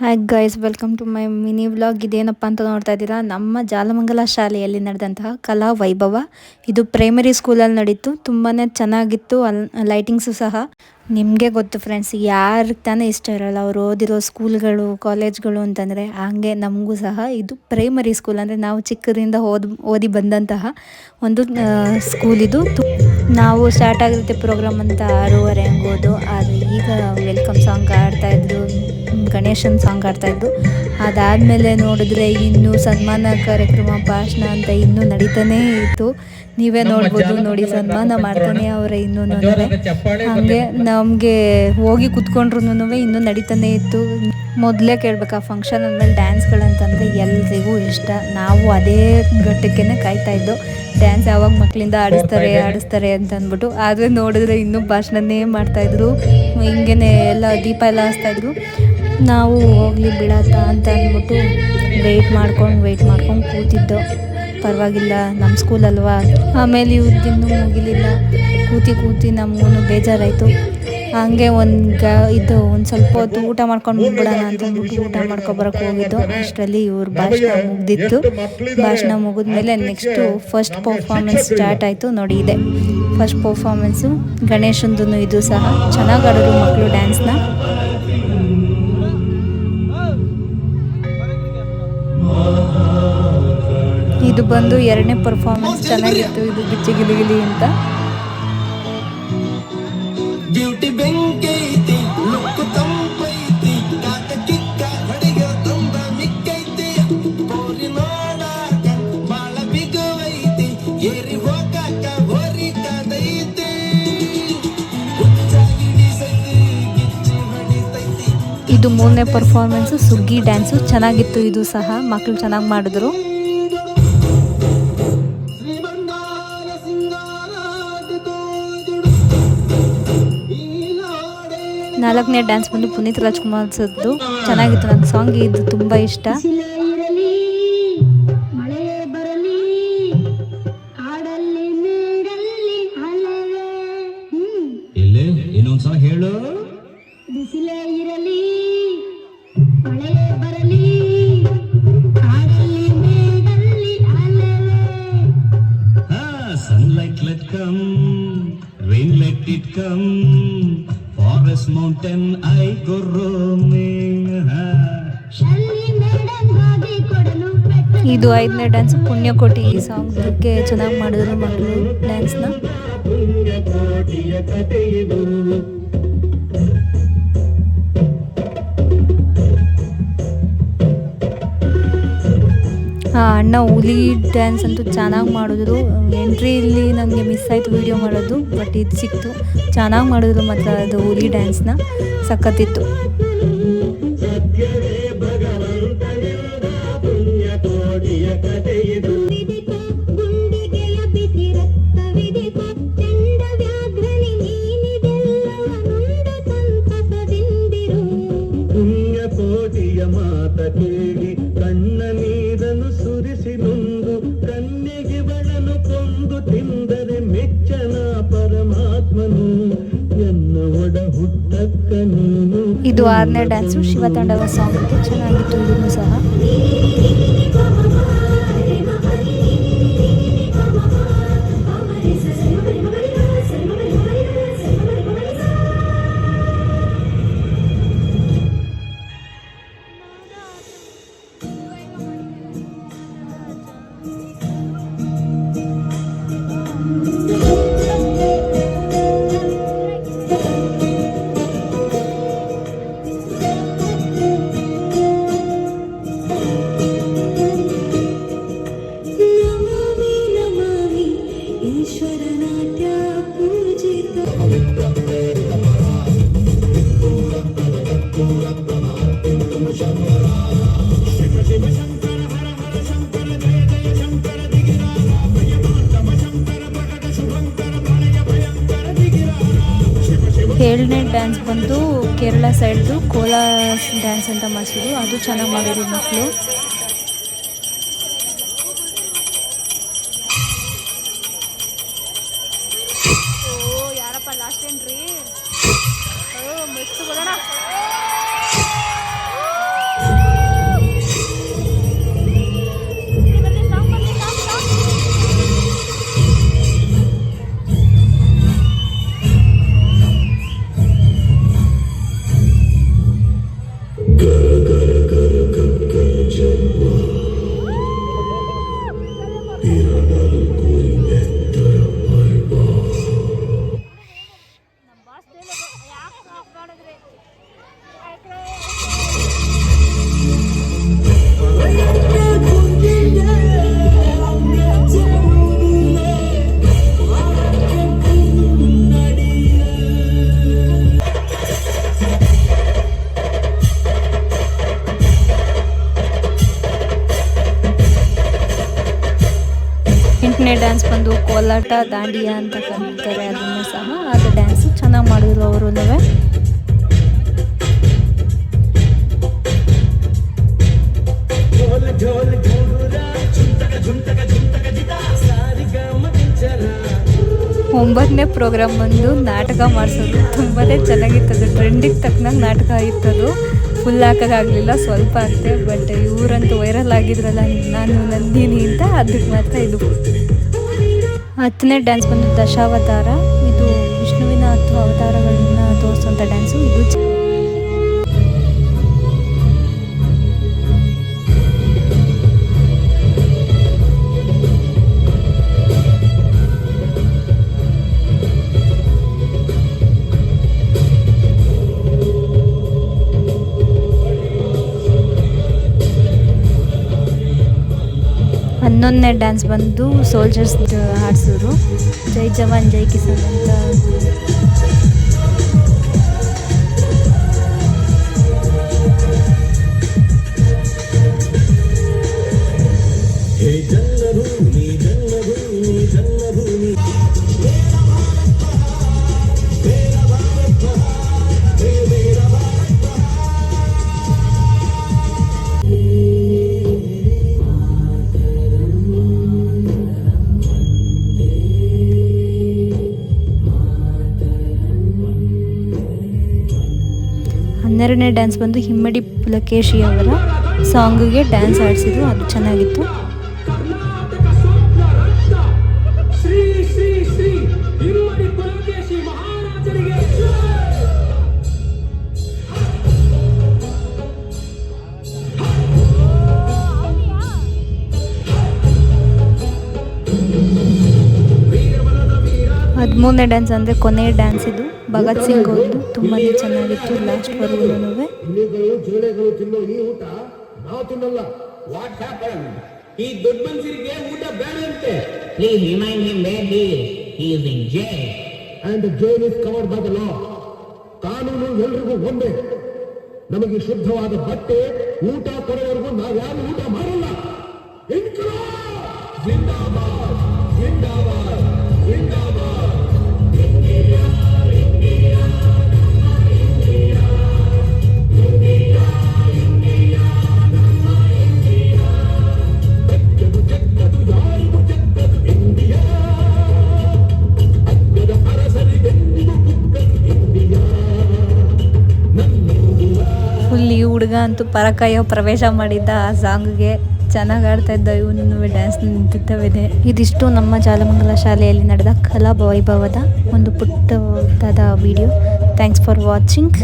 Hi guys welcome to my mini vlog ಇದೇನಪ್ಪ ಅಂತ ನೋಡ್ತಾ ಇದ್ದೀರಾ? ನಮ್ಮ ಜಾಲಮಂಗಲ ಶಾಲೆಯಲ್ಲಿ ನಡೆದಂತಹ ಕಲಾ ವೈಭವ. ಇದು ಪ್ರೈಮರಿ ಸ್ಕೂಲಲ್ಲಿ ನಡೀತು. ತುಂಬಾ ಚೆನ್ನಾಗಿತ್ತು. ಅಲ್ಲಿ ಲೈಟಿಂಗ್ಸು ಸಹ. ನಿಮಗೆ ಗೊತ್ತು ಫ್ರೆಂಡ್ಸ್ ಯಾರಿಗೆ ತಾನೇ ಇಷ್ಟ ಇರೋಲ್ಲ. ಅವ್ರು ಓದಿರೋ ಸ್ಕೂಲ್ಗಳು ಕಾಲೇಜ್ಗಳು ಅಂತಂದರೆ ಹಾಗೆ ನಮಗೂ ಸಹ ಇದು ಪ್ರೈಮರಿ ಸ್ಕೂಲ್ ಅಂದರೆ ನಾವು ಚಿಕ್ಕದಿಂದ ಓದ್, ಓದಿ ಬಂದಂತಹ ಒಂದು ಸ್ಕೂಲ್ ಇದು. ನಾವು ಸ್ಟಾರ್ಟ್ ಆಗಿರುತ್ತೆ ಪ್ರೋಗ್ರಾಮ್ ಅಂತ ಆರೂವರೆ ಅನ್ಬೋದು ಆದರೆ ಈಗ ವೆಲ್ಕಮ್ ಸಾಂಗ್ ಹಾಡ್ತಾ ಇದ್ರು. ಗಣೇಶನ್ ಸಾಂಗ್ ಆಡ್ತಾ ಇದ್ದು ಅದಾದಮೇಲೆ ನೋಡಿದ್ರೆ ಇನ್ನು ಸನ್ಮಾನ ಕಾರ್ಯಕ್ರಮ ಭಾಷಣ ಅಂತ ಇನ್ನೂ ನಡೀತಾನೇ ಇತ್ತು. ನೀವೇ ನೋಡ್ಬೋದು ನೋಡಿ ಸನ್ಮಾನ ಮಾಡ್ತಾನೆ ಅವರೇ ಇನ್ನೂ ಹಾಗೆ ನಮಗೆ ಹೋಗಿ ಕುತ್ಕೊಂಡ್ರು ಇನ್ನೂ ನಡೀತಾನೆ ಇತ್ತು. ಮೊದಲೇ ಕೇಳ್ಬೇಕು ಆ ಫಂಕ್ಷನ್ ಅಂದಮೇಲೆ ಡ್ಯಾನ್ಸ್ಗಳಂತಂದರೆ ಎಲ್ರಿಗೂ ಇಷ್ಟ. ನಾವು ಅದೇ ಘಟ್ಟಕ್ಕೇ ಕಾಯ್ತಾ ಇದ್ದು ಡ್ಯಾನ್ಸ್ ಯಾವಾಗ ಮಕ್ಕಳಿಂದ ಆಡಿಸ್ತಾರೆ ಆಡಿಸ್ತಾರೆ ಅಂತ ಅಂದ್ಬಿಟ್ಟು ಆದರೆ ನೋಡಿದ್ರೆ ಇನ್ನೂ ಭಾಷಣನೇ ಮಾಡ್ತಾಯಿದ್ರು ಹಿಂಗೇನೆ ಎಲ್ಲ ದೀಪ ಎಲ್ಲ ಹಚ್ತಾಯಿದ್ರು ನಾವು ಹೋಗ್ಲಿ ಬಿಡತ್ತ ಅಂತ ಅಂದ್ಬಿಟ್ಟು ವೆಯ್ಟ್ ಮಾಡ್ಕೊಂಡು ವೆಯ್ಟ್ ಮಾಡ್ಕೊಂಡು ಕೂತಿದ್ದೋ. ಪರವಾಗಿಲ್ಲ ನಮ್ಮ ಸ್ಕೂಲ್ ಅಲ್ವಾ? ಆಮೇಲೆ ಇವ್ರದ್ದಿನ್ನೂ ಮುಗಿಲಿಲ್ಲ. ಕೂತಿ ಕೂತಿ ನಮಗೂ ಬೇಜಾರಾಯಿತು. ಹಂಗೆ ಒಂದು ಗ, ಇದು ಒಂದು ಸ್ವಲ್ಪ ಹೊತ್ತು ಊಟ ಮಾಡ್ಕೊಂಡು ಬಿಡೋಣ ಅಂತ ಅಂದ್ಬಿಟ್ಟು ಊಟ ಮಾಡ್ಕೊಬರಕ್ಕೆ ಹೋಗಿದ್ದು. ಅಷ್ಟರಲ್ಲಿ ಇವ್ರ ಭಾಷಣ ಮುಗ್ದಿತ್ತು. ಭಾಷಣ ಮುಗಿದ್ಮೇಲೆ ನೆಕ್ಸ್ಟು ಫಸ್ಟ್ ಪರ್ಫಾರ್ಮೆನ್ಸ್ ಸ್ಟಾರ್ಟ್ ಆಯಿತು. ನೋಡಿ ಇದೆ. ಫಸ್ಟ್ ಪರ್ಫಾರ್ಮೆನ್ಸು ಗಣೇಶಂದು ಇದು ಸಹ. ಚೆನ್ನಾಗಿ ಆಡೋರು ಮಕ್ಕಳು ಡ್ಯಾನ್ಸ್ನ ಇದು ಬಂದು ಎರಡನೇ ಪರ್ಫಾರ್ಮೆನ್ಸ್ ಚೆನ್ನಾಗಿತ್ತು. ಇದು ಬಿಚ್ಚಿ ಗಿಲಿ ಗಿಲಿ ಅಂತ ಇದು ಮೂರನೇ ಪರ್ಫಾರ್ಮೆನ್ಸು ಸುಗ್ಗಿ ಡ್ಯಾನ್ಸು ಚೆನ್ನಾಗಿತ್ತು ಇದು ಸಹ ಮಕ್ಕಳು ಚೆನ್ನಾಗಿ ಮಾಡಿದ್ರು. ನಾಲ್ಕನೇ ಡ್ಯಾನ್ಸ್ ಬಂದು ಪುನೀತ್ ರಾಜ್ಕುಮಾರ್ ಸರ್ದು. ಚೆನ್ನಾಗಿತ್ತು ನನ್ನ ಸಾಂಗ್ ಇದು ತುಂಬ ಇಷ್ಟ. ಬಿಸಿಲೇ ಇರಲಿ ಮಳೆ ಬರಲಿ ಕಾಡಲ್ಲಿ ಮೇಡಲ್ಲಿ sunlight let come rain let it come mountain I ಇದು ಐದನೇ ಡ್ಯಾನ್ಸ್ ಪುಣ್ಯಕೋಟಿ ಈ ಸಾಂಗ್ಗೆ ಚೆನ್ನಾಗಿ ಮಾಡಿದ್ರು ಮಕ್ಕಳು ಡ್ಯಾನ್ಸ್ನ ಅಣ್ಣ ಹುಲಿ ಡ್ಯಾನ್ಸ್ ಅಂತೂ ಚೆನ್ನಾಗಿ ಮಾಡಿದ್ರು. ಎಂಟ್ರಿಲಿ ನನಗೆ ಮಿಸ್ ಆಯಿತು ವೀಡಿಯೋ ಮಾಡೋದು ಬಟ್ ಇದು ಸಿಕ್ತು. ಚೆನ್ನಾಗಿ ಮಾಡಿದ್ರು ಮತ್ತು ಅದು ಹುಲಿ ಡ್ಯಾನ್ಸ್ನ ಸಖತ್ತಿತ್ತು ಇದು ಆರನೇ ಡ್ಯಾನ್ಸು ಶಿವತಾಂಡವ ಸಾಂಗ್ಗೆ ಚೆನ್ನಾಗಿತ್ತು ಇದನ್ನು ಸಹ. ಏಳನೇ ಡ್ಯಾನ್ಸ್ ಬಂದು ಕೇರಳ ಸೈಡ್ದು ಕೋಲಾ ಡ್ಯಾನ್ಸ್ ಅಂತ ಮಾಡಿಸಿದ್ರು ಅದು ಚೆನ್ನಾಗಿ ಮಾಡಿದ್ರು ಮಕ್ಕಳು ಕೋಲಾಟ ದಾಂಡಿಯಾ ಅಂತ ಕರೀತಾರೆ, ಅದನ್ನು ಸಹ ಅದು ಡ್ಯಾನ್ಸ್ ಚೆನ್ನಾಗಿ ಮಾಡಿದ್ರು ಅವರು ಒಂಬತ್ತನೇ ಪ್ರೋಗ್ರಾಮ್ ಬಂದು ನಾಟಕ ಮಾಡಿಸೋದು. ತುಂಬಾ ಚೆನ್ನಾಗಿತ್ತದು ಟ್ರೆಂಡಿಗೆ ತಕ್ಕನಾಗ ನಾಟಕ ಇತ್ತದು. ಫುಲ್ ಹಾಕೋಕ್ಕಾಗಲಿಲ್ಲ ಸ್ವಲ್ಪ ಅಂತೆ ಬಟ್ ಇವರಂತೂ ವೈರಲ್ ಆಗಿದ್ರಲ್ಲ, ನಾನು, ನಂದಿನಿ ಅಂತ, ಅದಕ್ಕೆ ಮಾತ್ರ ಇದು. ಹತ್ತನೇ ಡ್ಯಾನ್ಸ್ ಬಂದು ದಶಾವತಾರ. ಇದು ವಿಷ್ಣುವಿನ ಹತ್ತು ಅವತಾರಗಳನ್ನ ತೋರಿಸುವಂಥ ಡ್ಯಾನ್ಸು ಇದು ಹನ್ನೊಂದನೇ ಡ್ಯಾನ್ಸ್ ಬಂದು ಸೋಲ್ಜರ್ಸ್ ಹಾಡ್ಸೋರು. ಜೈ ಜವಾನ್ ಜೈ ಕಿಸಾನ್ ಅಂತ ಹನ್ನೆರಡನೇ ಡ್ಯಾನ್ಸ್ ಬಂದು ಹಿಮ್ಮಡಿ ಪುಲಕೇಶಿ ಅವರ ಸಾಂಗ್ಗೆ ಡ್ಯಾನ್ಸ್ ಆಡಿಸಿದ್ರು. ಅದು ಚೆನ್ನಾಗಿತ್ತು. ಹದಿಮೂರನೇ ಡ್ಯಾನ್ಸ್ ಅಂದರೆ ಕೊನೆಯ ಡ್ಯಾನ್ಸ್ ಇದು. ಭಗತ್ ಸಿಂಗ್ ಅವ್ರದ್ದು ತುಂಬಾ ಚೆನ್ನಾಗಿತ್ತು ಲಾಸ್ಟ್ವರೆಗೂ ತಿನ್ನೋ ಈ ಊಟ ನಾವು ತಿನ್ನಲ್ಲ ವಾಟ್ ಹ್ಯಾಪನ್ ಈ ದೊಡ್ಡ ಮನುಷ್ಯರಿಗೆ ಊಟ ಬೇಡ ಅಂತೆ please remind him where he he is in jail. And jail is covered by the law ಕಾನೂನು ಎಲ್ರಿಗೂ ಒಂದೇ. ನಮಗೆ ಶುದ್ಧವಾದ ಬಟ್ಟೆ, ಊಟ ಕೊಡುವವರೆಗೂ ನಾವ್ಯಾರು ಊಟ ಮಾಡಲ್ಲ! ಜಿಂದಾಬಾದ್ ಜಿಂದಾಬಾದ್! ಫುಲ್ ಈ ಹುಡುಗ ಅಂತೂ ಪರಕಾಯೋ ಪ್ರವೇಶ ಮಾಡಿದ್ದ ಆ ಸಾಂಗ್ಗೆ ಚೆನ್ನಾಗಿ ಆಡ್ತಾ ಇದ್ದ. ಇವನು ಡ್ಯಾನ್ಸ್ ನಿಂತಿದ್ದವಿದೆ ಇದಿಷ್ಟು ನಮ್ಮ ಜಾಲಮಂಗಲ ಶಾಲೆಯಲ್ಲಿ ನಡೆದ ಕಲಾ ವೈಭವದ ಒಂದು ಪುಟ್ಟದಾದ ವಿಡಿಯೋ ಥ್ಯಾಂಕ್ಸ್ ಫಾರ್ ವಾಚಿಂಗ್